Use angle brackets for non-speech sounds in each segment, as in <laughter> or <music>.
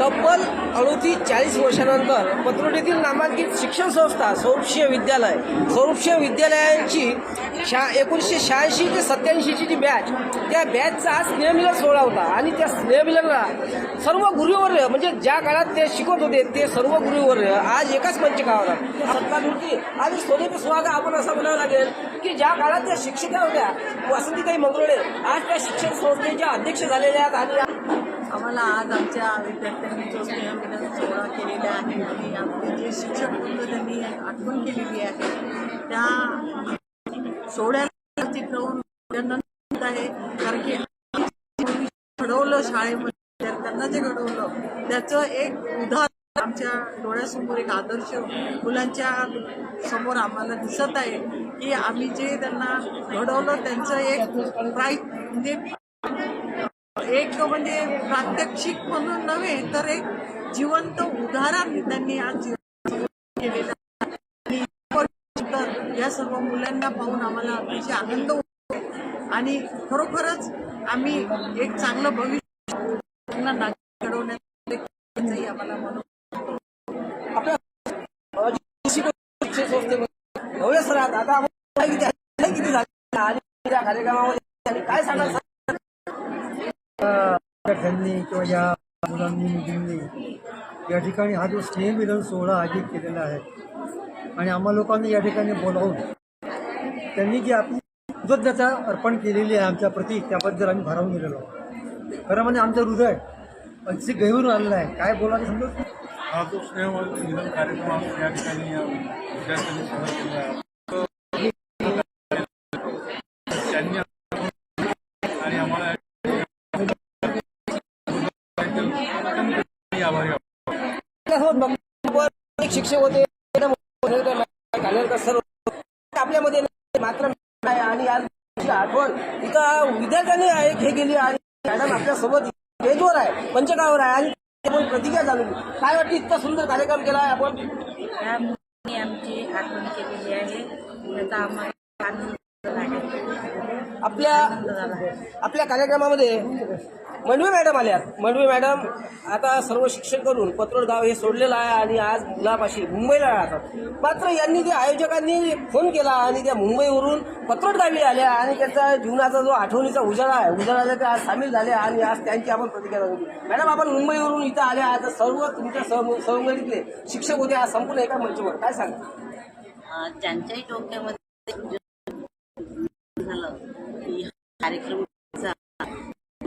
तब्बल अडोतीस चाळीस वर्षानंतर पत्रोटीतील नामांकित शिक्षण संस्था स्वरूपशीय विद्यालय स्वरूपशीय विद्यालयांची शा एकोणीसशे शहाऐंशी ते सत्याऐंशीची जी बॅच त्या बॅचचा आज स्नेहमिलन सोहळा होता आणि त्या स्नेहमिलनला सर्व गुरुवर्य म्हणजे ज्या काळात ते शिकवत होते ते सर्व गुरुवर्य आज एकाच मंचकावर आहेत. सत्तामूर्ती आणि सोनेपे सुहागा आपण असं म्हणावं लागेल की ज्या काळात त्या शिक्षिका होत्या वसंतीताई मंगरुळे आज त्या शिक्षण संस्थेच्या अध्यक्ष झालेल्या आहेत आणि आम्हाला आज आमच्या विद्यार्थ्यांनी जो स्नेहमिलन सोहळा केलेला आहे आणि आमचे जे शिक्षक वृंद त्यांनी आठवण केलेली आहे त्या सोहळ्याला चित्रवून अभिनंदन होत आहे. कारण की घडवलं शाळेमध्ये विद्यार्थ्यांना जे घडवलं त्याचं एक उदाहरण आमच्या डोळ्यासमोर एक आदर्श मुलांच्या समोर आम्हाला दिसत आहे की आम्ही जे त्यांना घडवलं त्यांचं एक प्राईज म्हणजे एक म्हणजे प्रात्यक्षिक म्हणून नव्हे तर एक जिवंत उदाहरण त्यांनी आज केलेलं तर या सर्व मुलांना पाहून आम्हाला अतिशय आनंद होतो. आणि खरोखरच आम्ही एक चांगलं भविष्य त्यांना आम्हाला म्हणून आता किती काय किती झाले? आणि त्या कार्यक्रमामध्ये काय सांगाल? सर? किंवा या मुलांनी मुलींनी या ठिकाणी हा जो स्नेहमिलन सोहळा आयोजित केलेला आहे आणि आम्हा लोकांनी या ठिकाणी बोलावून त्यांनी जी आपली कृतज्ञता अर्पण केलेली आहे आमच्या प्रती त्याबद्दल आम्ही भारावून गेलेलो खरं म्हणजे आमचं हृदय अगदी गहिरून आलेलं आहे. काय बोलायचं समजत हा जो स्नेह मिलन कार्यक्रम या ठिकाणी विद्यार्थ्यांनी सादर केला आहे त्यांनी आणि आम्हाला आभारी आहोत. आपल्यासोबत बघ- शिक्षक होते. कानेरकर आपल्यामध्ये मात्र आणि आज आठवण इथं विद्यार्थ्यांनी हे गेली आणि मॅडम आपल्यासोबत स्टेजवर आहे पंचगावर आहे आणि आपण प्रतिज्ञा झाली काय वाटतं इतका सुंदर कार्यक्रम केला आहे आपण? आमची आठवण केलेली आहे. आनंद आपल्या आपल्या कार्यक्रमामध्ये मंडवी मॅडम आल्या मंडवी मॅडम आता सर्व शिक्षण करून पत्रोड गाव हे सोडलेलं आहे आणि आज मुलापाशी मुंबईला राहतात. मात्र यांनी ते आयोजकांनी फोन केला आणि त्या मुंबईवरून पत्रोड गावी आल्या आणि त्याचा जीवनाचा जो आठवणीचा उजाळा आहे उजाळाला ते आज सामील झाले आणि आज त्यांची आपण प्रतिक्रिया जाणून मॅडम आपण मुंबईवरून इथं आल्या आज सर्व तुमच्या सह- सहमतीतले शिक्षक होते आज संपूर्ण एका मंचवर. काय सांगता? ज्यांच्याही डोक्यामध्ये झालं कार्यक्रम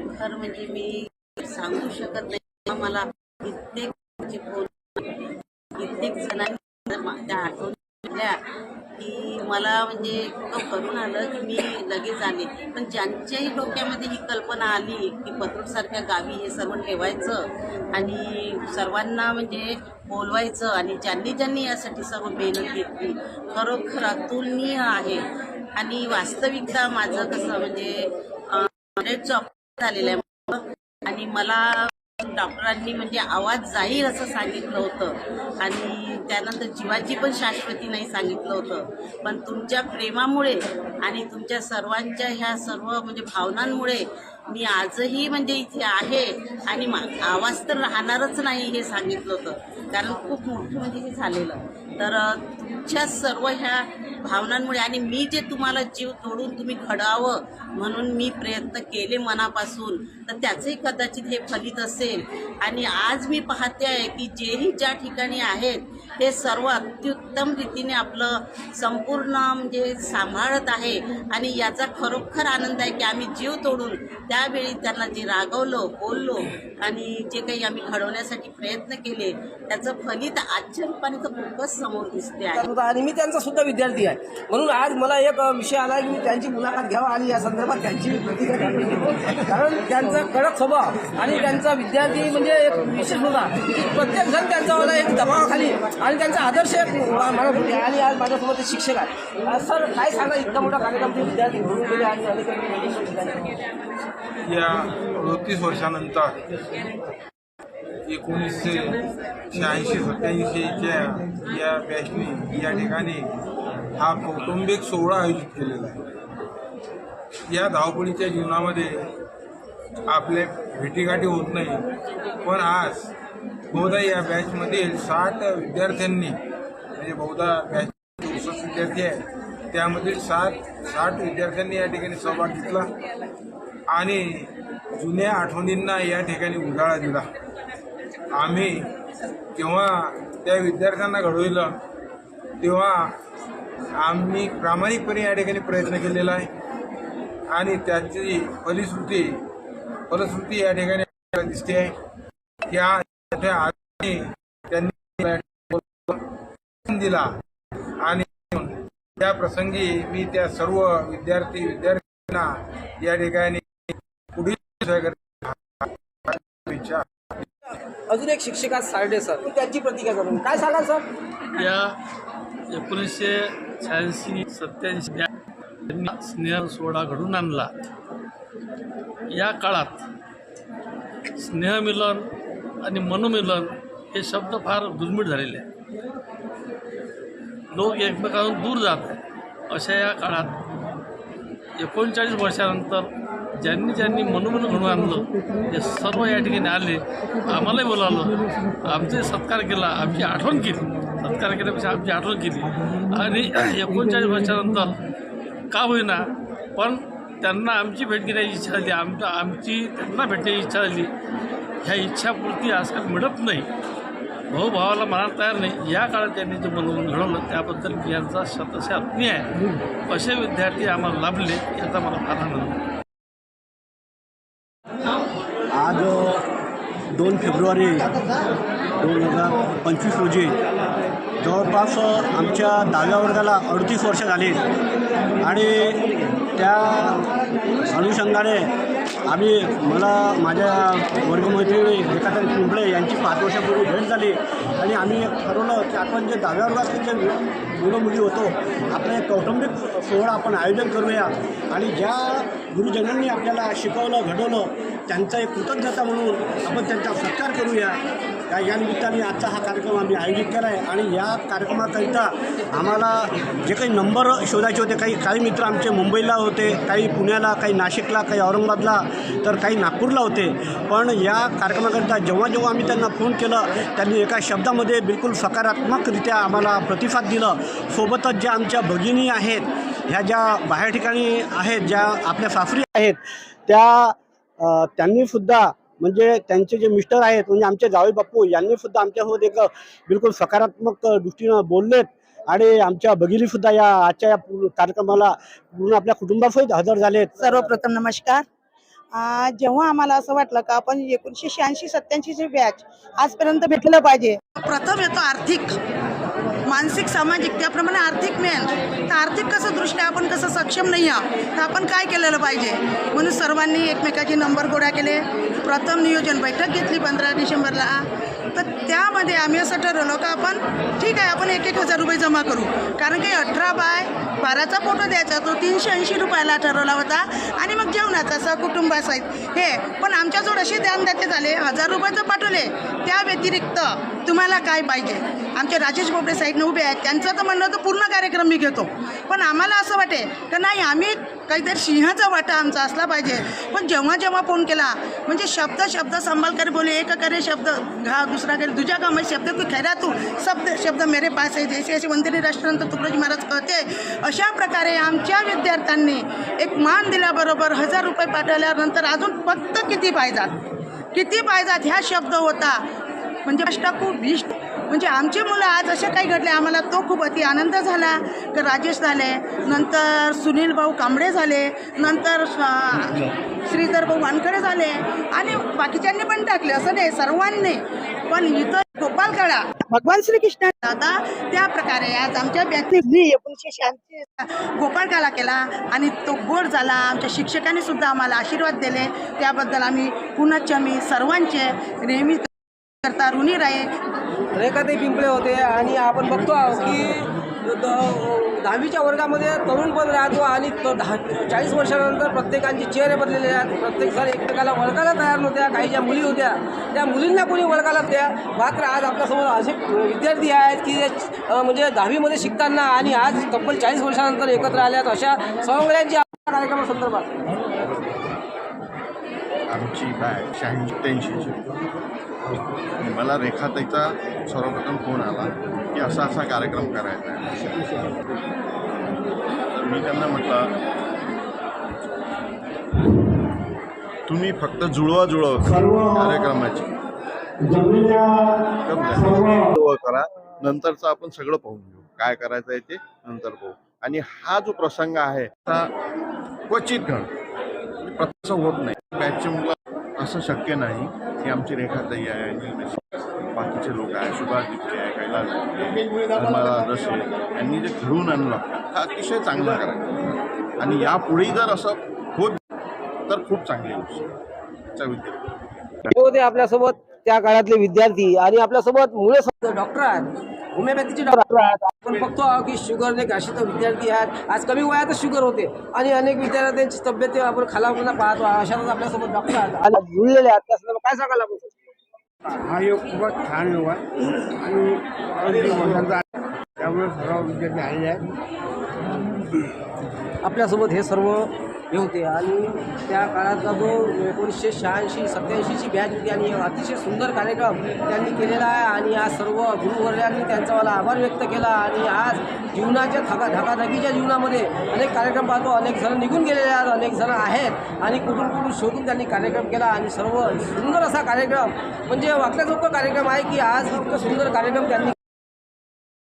खर म्हणजे मी सांगू शकत नाही. मला कित्येक म्हणजे फोन कित्येक जणांनी त्या आठवण की मला म्हणजे इतकं करून आलं की मी लगेच आले. पण ज्यांच्याही डोक्यामध्ये ही कल्पना आली की पत्रोडसारख्या गावी हे सर्व ठेवायचं आणि सर्वांना म्हणजे बोलवायचं आणि ज्यांनी ज्यांनी यासाठी सर्व मेहनत घेतली खरोखर अतुलनीय आहे. आणि वास्तविकता माझं कसं म्हणजे झालेलं आहे. आणि मला डॉक्टरांनी म्हणजे आवाज जाईल असं सांगितलं होतं. आणि त्यानंतर जीवाची पण शाश्वती नाही सांगितलं होतं. पण तुमच्या प्रेमामुळे आणि तुमच्या सर्वांच्या ह्या सर्व म्हणजे भावनांमुळे मी आजही म्हणजे इथे आहे आणि आवाज तर राहणारच नाही हे सांगितलं होतं. कारण खूप मोठं म्हणजे हे झालेलं. तर तुमच्या सर्व ह्या भावनांमुळे आणि मी जे तुम्हाला जीव तोडून तुम्ही घडावं म्हणून मी प्रयत्न केले मनापासून तर त्याचंही कदाचित हे फलित असेल. आणि आज मी पाहते आहे की जेही ज्या ठिकाणी आहेत हे सर्व अत्युत्तम रीतीने आपलं संपूर्ण म्हणजे सांभाळत आहे आणि याचा खरोखर आनंद आहे की आम्ही जीव तोडून त्यावेळी त्यांना जे रागवलं बोललो आणि जे काही आम्ही घडवण्यासाठी प्रयत्न केले त्याचं फलित आजच्या रूपाने तर खूपच समोर दिसते आहे. आणि मी त्यांचा सुद्धा विद्यार्थी आहे. म्हणून आज मला एक विषय आला की मी त्यांची मुलाखत घ्यावा आणि या संदर्भात त्यांची प्रतिक्रिया. कारण त्यांचा कडक स्वभाव आणि त्यांचा विद्यार्थी म्हणजे एक विशेष होता की प्रत्येक जण त्यांच्यावाला एक दबावाखाली आणि त्यांचा आदर्श एक मा- मानत होते आणि आज माझ्यासोबत ते शिक्षक आहे सर काय सांगा? इतका मोठा कार्यक्रम ते विद्यार्थी घडून गेले आणि अनेक. या अडतीस वर्षानंतर एकोणीसशे शहाऐंशी सत्याऐंशीच्या या बॅचने या ठिकाणी हा कौटुंबिक सोहळा आयोजित केलेला आहे. या धावपळीच्या जीवनामध्ये आपले भेटीगाठी होत नाही पण आज बहुधा या बॅचमधील साठ विद्यार्थ्यांनी म्हणजे बहुधा बॅच चौसष्ट विद्यार्थी आहे त्यामधील सात साठ विद्यार्थ्यांनी या ठिकाणी सहभाग घेतला आणि जुन्या आठवणींना या ठिकाणी उजाळा दिला. आम्ही जेव्हा त्या विद्यार्थ्यांना घडविलं तेव्हा आम्ही प्रामाणिकपणे या ठिकाणी प्रयत्न केलेला आहे. आणि त्याची फलिश्रुती फलश्रुती या ठिकाणी दिसते आहे. त्या आधी त्यांनी दिला. आणि त्या प्रसंगी मी त्या सर्व विद्यार्थी विद्यार्थ्यांना या ठिकाणी पुढील विचार अजून एक शिक्षक सारडे सर. त्यांची प्रतिक्रिया करून काय सांगाल सर? या एकोणीसशे शहाऐंशी सत्याऐंशी या त्यांनी स्नेह सोहळा घडून आणला. या काळात स्नेहमिलन आणि मनोमिलन हे शब्द फार दुर्मिळ झालेले आहेत. लोक एकमेकांपासून दूर जात अशा या काळात एकोणचाळीस वर्षानंतर ज्यांनी ज्यांनी मनोमन घडून आणलं ते सर्व या ठिकाणी आले. आम्हालाही बोलावलं. आमचे सत्कार केला आमची आठवण केली. सत्कार केल्यापेक्षा आमची आठवण केली. आणि <clears throat> एकोणचाळीस वर्षानंतर का होईना पण त्यांना आमची भेट घेण्याची इच्छा झाली. आमच्या आमची त्यांना भेटण्याची इच्छा झाली. ह्या इच्छापूर्ती आजकाल मिळत नाही. भाऊ भावाला मनात तयार नाही. या काळात त्यांनी जे मनोमन घडवलं त्याबद्दल मी यांचा शतशः आत्मी आहे असे विद्यार्थी आम्हाला लाभले याचा मला फार आनंद आहे आज दोन फेब्रुवारी दोन हजार पंचवीस रोजी जवळपास आमच्या दहाव्या वर्गाला अडतीस वर्ष झाली. आणि त्या अनुषंगाने आम्ही मला माझ्या वर्गमैत्रिणी रेखाताई पिंपळे यांची पाच वर्षापूर्वी भेट झाली. आणि आम्ही ठरवलं की आपण जे दहाव्या वर्गातले जे मुलं मुली होतो आपलं एक कौटुंबिक सोहळा आपण आयोजन करूया. आणि ज्या गुरुजनांनी आपल्याला शिकवलं घडवलं त्यांचा एक कृतज्ञता म्हणून आपण त्यांचा सत्कार करूया. या यानिमित्ताने आजचा हा कार्यक्रम आम्ही आयोजित केला आहे आणि या कार्यक्रमाकरिता आम्हाला जे काही नंबर शोधायचे होते काही काही मित्र आमचे मुंबईला होते काही पुण्याला काही नाशिकला काही औरंगाबादला तर काही नागपूरला होते. पण या कार्यक्रमाकरिता जेव्हा जेव्हा आम्ही त्यांना फोन केलं त्यांनी एका शब्दामध्ये बिलकुल सकारात्मकरित्या आम्हाला प्रतिसाद दिला. सोबतच ज्या आमच्या भगिनी आहेत ह्या ज्या बाहेर ठिकाणी आहेत ज्या आपल्या सासरी आहेत त्या त्यांनीसुद्धा म्हणजे त्यांचे जे मिस्टर आहेत म्हणजे आमचे जावे बापू यांनीसुद्धा आमच्यासोबत एक बिलकुल सकारात्मक दृष्टीनं बोललेत आणि आमच्या भगिनीसुद्धा या आजच्या या कार्यक्रमाला पूर्ण आपल्या कुटुंबासहित हजर झालेत. सर्वप्रथम नमस्कार. जेव्हा आम्हाला असं वाटलं का आपण एकोणीसशे शहाऐंशी सत्याऐंशीचे बॅच आजपर्यंत भेटलं पाहिजे. प्रथम येतो आर्थिक मानसिक सामाजिक त्याप्रमाणे आर्थिक मिळेल तर आर्थिक कसं दृष्ट्या आपण कसं सक्षम नाही आहोत तर आपण काय केलेलं पाहिजे? म्हणून सर्वांनी एकमेकाचे नंबर गोळा केले. प्रथम नियोजन बैठक घेतली पंधरा डिसेंबरला. तर त्यामध्ये आम्ही असं ठरवलं का आपण ठीक आहे आपण एक एक हजार रुपये जमा करू. कारण की अठरा बाय बाराचा फोटो द्यायचा तो तीनशे ऐंशी रुपयाला ठरवला होता आणि मग जेवणाचा सहकुटुंबासहित हे पण आमच्याजवळ असे दानदाते झाले हजार रुपये पाठवले त्या व्यतिरिक्त तुम्हाला काय पाहिजे? आमचे राजेश बोबडे साईडनं उभे आहेत त्यांचं तर म्हणणं तर पूर्ण कार्यक्रम मी घेतो. पण आम्हाला असं वाटे का नाही आम्ही काहीतरी सिंहाचा वाटा आमचा असला पाहिजे. पण जेव्हा जेव्हा फोन केला म्हणजे शब्द शब्द संभाल बोले एक करे शब्द घा दुसरा करे दुजा का मैं शब्द की खेरा तू? शब्द शब्द मेरे पास आहे जैसे असे वंदनी राष्ट्रांत तुकडोजी महाराज कळते अशा प्रकारे आमच्या विद्यार्थ्यांनी एक मान दिल्याबरोबर हजार रुपये पाठवल्यानंतर अजून फक्त किती पाहिजात किती पाहिजात ह्या शब्द होता? म्हणजे अष्टाकू भीष्ट म्हणजे आमचे मुलं आज असे काही घडले आम्हाला तो खूप अति आनंद झाला तर राजेश झाले नंतर सुनील भाऊ कांबळे झाले नंतर श्रीधर भाऊ वानखडे झाले आणि बाकीच्यांनी पण टाकले असं नाही सर्वांनी. पण इथं गोपाल काळा भगवान श्रीकृष्ण दादा त्या प्रकारे आज आमच्या बॅचनी एकोणीसशे शहाऐंशी गोपाळकाला केला आणि तो गोड झाला. आमच्या शिक्षकांनी सुद्धा आम्हाला आशीर्वाद दिले. त्याबद्दल आम्ही पुनश्च मी सर्वांचे नेहमी करता ऋणी राहील. रेखाताई पिंपळे होते आणि आपण बघतो आहोत की द- दहावीच्या वर्गामध्ये तरुण पण राहतो आणि तो दहा चाळीस वर्षानंतर प्रत्येकांचे चेहरे बदललेले आहेत. प्रत्येक सर एकमेकाला ओळखायला तयार नव्हत्या. काही ज्या मुली होत्या त्या मुलींना कोणी ओळखायला द्या मात्र आज आपल्यासमोर असे विद्यार्थी आहेत की म्हणजे दहावीमध्ये शिकताना आणि आज तब्बल चाळीस वर्षानंतर एकत्र आल्यात अशा सवंगड्यांची आपल्या कार्यक्रमासंदर्भात. आमची बॅच शहाऐंशी त्र्याऐंशीची. मला रेखाताईचा सर्वप्रथम फोन आला की असा असा कार्यक्रम करायचा आहे. तर मी त्यांना म्हटलं तुम्ही फक्त जुळवा जुळव कार्यक्रमाची. जुळवा करा. नंतरचं आपण सगळं पाहून घेऊ. काय करायचं आहे ते नंतर पाहू. आणि हा जो प्रसंग आहे क्वचित घड प्रत्यक्ष होत नाही. बॅचचे मुलं असं शक्य नाही. की आमची रेखाताई आहे अनिल देशमुख, बाकीचे लोक आहे सुभाष दिपके आहे कैलास दिपके निर्मला दसे यांनी जे घडवून आणलं हा अतिशय चांगला करायचा आणि यापुढेही जर असं होत तर खूप चांगली गोष्ट आहे. आपल्यासोबत त्या काळातले विद्यार्थी आणि आपल्यासोबत मुळे डॉक्टर आहेत. होमिओपॅथीचे डॉक्टर आहेत. आपण बघतो आहोत की शुगरने ग्रासित विद्यार्थी आहेत. आज कमी वयातच शुगर होते. आणि अनेक विद्यार्थ्यांची तब्येत आपण खालावताना पाहतो. अशातच आपल्यासोबत डॉक्टर आहेत. आणि जुळलेले आहेत. त्या संदर्भात काय सांगाल आपण? हा योग खूपच छान योग आहे. आणि त्यामुळे सर्व विद्यार्थी आलेले आहेत. आपल्यासोबत हे सर्व हे होते. आणि त्या काळातला जो एकोणीसशे शहाऐंशी सत्याऐंशीची बॅच होती आणि अतिशय सुंदर कार्यक्रम त्यांनी केलेला आहे. आणि आज सर्व गुरुवर्यांनी त्यांचा मला आभार व्यक्त केला. आणि आज जीवनाच्या थका धकाधकीच्या जीवनामध्ये अनेक कार्यक्रम पाहतो. अनेक जण निघून गेलेले आहेत अनेक जण आहेत. आणि कुठून कुठून शोधून त्यांनी कार्यक्रम केला. आणि सर्व सुंदर असा कार्यक्रम म्हणजे वाकल्याजोगं कार्यक्रम आहे की आज इतकं सुंदर कार्यक्रम त्यांनी